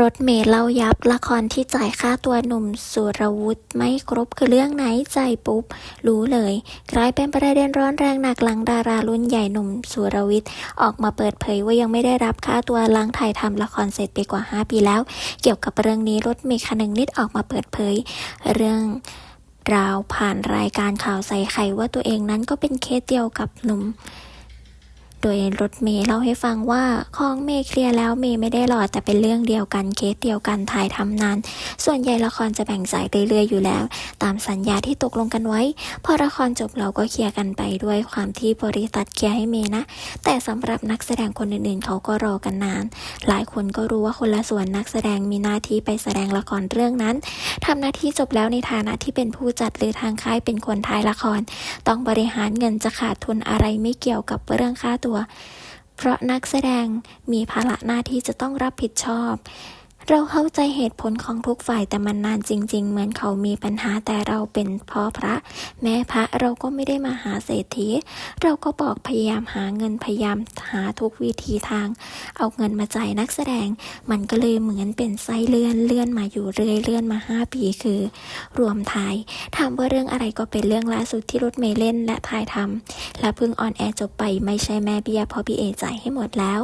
รถเมล์เล่ายับละครที่จ่ายค่าตัวหนุ่มสุรวุฒิไม่ครบคือเรื่องไหนใจปุ๊บ รู้เลยกลายเป็นประเด็นร้อนแรงหนักหลังดารารุ่นใหญ่หนุ่มสุรวิทย์ออกมาเปิดเผยว่ายังไม่ได้รับค่าตัวหลังถ่ายทำละครเสร็จไปกว่า 5 ปีแล้ว เกี่ยวกับเรื่องนี้รถเมล์คนึงนิดออกมาเปิดเผย เรื่องราวผ่านรายการข่าวใส่ไข่ว่าตัวเองนั้นก็เป็นเคสเดียวกับหนุ่ม โดยรถเมย์เล่าให้ฟังว่าของเมย์เคลียร์แล้วเมย์ไม่ได้หลอดแต่เป็นเรื่องเดียวกันเคสเดียวกันถ่ายทำนาน ส่วนใหญ่ละครจะแบ่งสายเรื่อยๆอยู่แล้ว ตามสัญญาที่ตกลงกันไว้ พอละครจบเราก็เคลียร์กันไปด้วยความที่บริษัทเคลียร์ให้เมย์นะ แต่สำหรับนักแสดงคนอื่นๆ เขาก็รอกันนาน หลายคนก็รู้ว่าคนละส่วนนักแสดงมีหน้าที่ไปแสดงละครเรื่องนั้นทำหน้าที่จบแล้วในฐานะที่เป็นผู้จัดหรือทางค่ายเป็นคนถ่ายละคร ต้องบริหารเงินจะขาดทุนอะไรไม่เกี่ยวกับเรื่องค่าตัวเพราะนักแสดงมีภาระหน้าที่จะต้องรับผิดชอบ เราเข้าใจเหตุผลของทุกฝ่ายแต่มันนานจริง ๆ เหมือนเขามีปัญหาแต่เราเป็นพ่อพระ แม่พระเราก็ไม่ได้มาหาเศรษฐี เราก็บอกพยายามหาเงินพยายามหาทุกวิธีทาง เอาเงินมาจ่ายนักแสดง มันก็เลยเหมือนเป็นไส้เลื่อนเลื่อนมาอยู่เรื่อยเลื่อนมาห้าปีคือ รวมทายถามว่าเรื่องอะไรก็เป็นเรื่องล่าสุดที่รถเมย์เล่นและถ่ายทำและเพิ่งออนแอร์จบไปไม่ใช่แม่เบียเพราะพี่เอจ่ายให้หมดแล้ว